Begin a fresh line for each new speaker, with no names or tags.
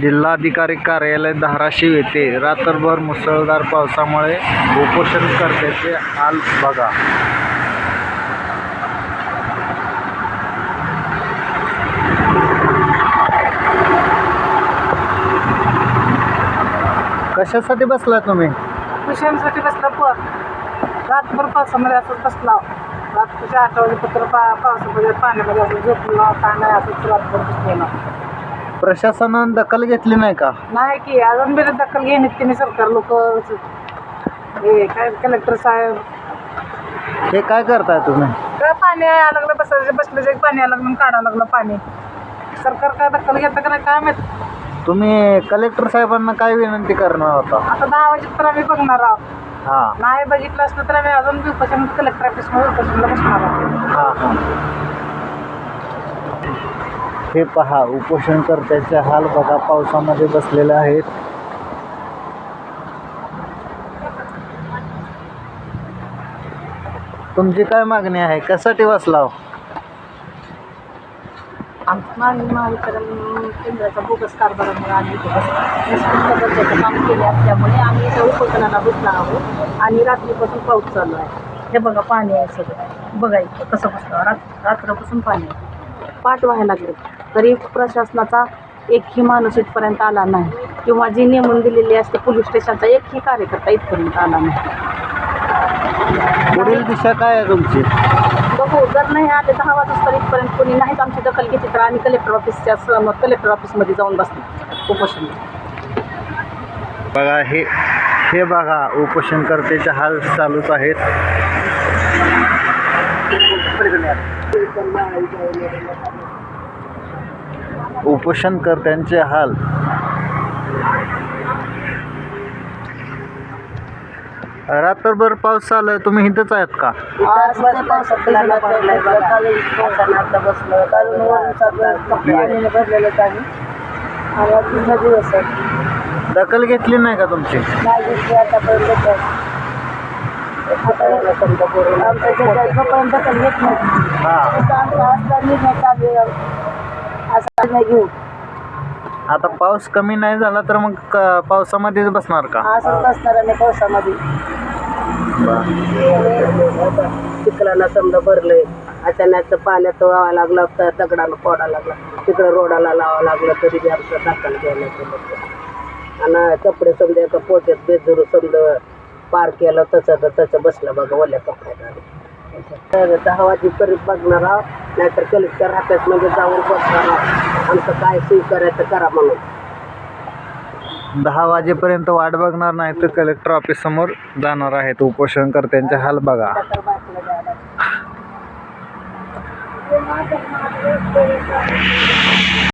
जिल्हाधिकारी कार्यालय धाराशिव येथे रात्रभर मुसळधार पावसामुळे उपोषणकर्त्यांचे हाल बघा. कशासाठी बसला तुम्ही?
विषयांसाठी बसला प रातभर पावसामध्ये असंच बसला. रात्रीच्या आठ वाजेपत्र पा पावसामध्ये पाण्यामध्ये असं झोपलो काय नाही असंच रातभर बसलेला.
प्रशासनानं दखल घेतली नाही का?
नाही की अजून बी दखल घेणे तिने सरकार लोक हे काय कलेक्टर साहेब.
हे काय करताय तुम्ही?
काय पाणी यायला लागलं? बसायचं बसलं जे पाणी यायला लागलं लागलं पाणी. सरकार काय दखल घेतं का नाही काय माहीत?
तुम्ही कलेक्टर साहेबांना काय विनंती करणार होता?
आता दहा तर आम्ही बघणार आहोत.
हां.
नाही बघितलं असलं तर आम्ही अजून बी उपोषण कलेक्टर ऑफिसमध्ये उपोषणला बसणार आहोत.
हां हां. हे पहा उपोषणकर्त्याचे हाल बघा पावसामध्ये बसलेले आहेत. तुमची काय मागणी आहे? कशासाठी बसला हो?
आमचं मागणी महावितरण केंद्राचा बोगस कारभारामुळे आम्ही इथे दर्जाचं काम केले असल्यामुळे आम्ही इथं उपोषणाला बसलो आहोत आणि रात्रीपासून पाऊस चालू आहे. हे बघा पाणी आहे सगळं. बघा इथं कसं बसलं रात रात्रपासून पाणी आहे. पाठ व्हायला लागले. तरी प्रशासनाचा एकही माणूस इथपर्यंत आला नाही. किंवा जी नेमून दिलेली असते पोलीस स्टेशनचा एकही कार्यकर्ता इथपर्यंत आला नाही.
पुढील दिशा काय आहे तुमची?
बघू जर नाही आले दहा वाजता इथपर्यंत कोणी नाहीच आमची दखल घेतली तर आम्ही कलेक्टर ऑफिसच्या समोर कलेक्टर ऑफिसमध्ये जाऊन बसणार उपोषण.
बघा हे हे बघा उपोषणकर्त्याचे हाल चालूच आहेत. उपोषणकर्त्यांचे हाल. रात्रभर पाऊस चालू आहे तुम्ही इथंच आहेत का?
आज पावसात बसलं. काढून वरून भरलेलं आणि आज तुझा दिवस आहे.
दखल घेतली नाही का तुमची?
नाही घेतली आतापर्यंत आमच्या जगात जोपर्यंत दखल घेत नाही.
हां.
आमचा असला निर्णय चालू आहे. निर्णय घेऊ.
आता पाऊस कमी नाही झाला तर मग क- पावसामध्येच बसणार का?
असंच बसणार आम्ही पावसामध्ये. चिखलाला समजा भरलंय अचानक पाण्यात व्हावं लागलं तर दगडाला फोडा लागला. तिकडं रोडाला लावावं लागलं तरी बी आमचं दाखल घ्यायला आणि कपडे समजा एका पोत्यात बेजरू समजा पार केलं तसं तर तसं बसलं बघा ओल्या कपड्यात. तर दहा वाजेपर्यंत बघणार आहोत नाहीतर कलेक्टर ऑफिसमध्ये म्हणजे जाऊन बसणार आहोत. आमचं काय सोयी करायचं करा म्हणून.
दहा वाजेपर्यंत वाट बघणार नाही तर कलेक्टर ऑफिस समोर जाणार आहेत उपोषणकर्त्यांचे हाल बघा.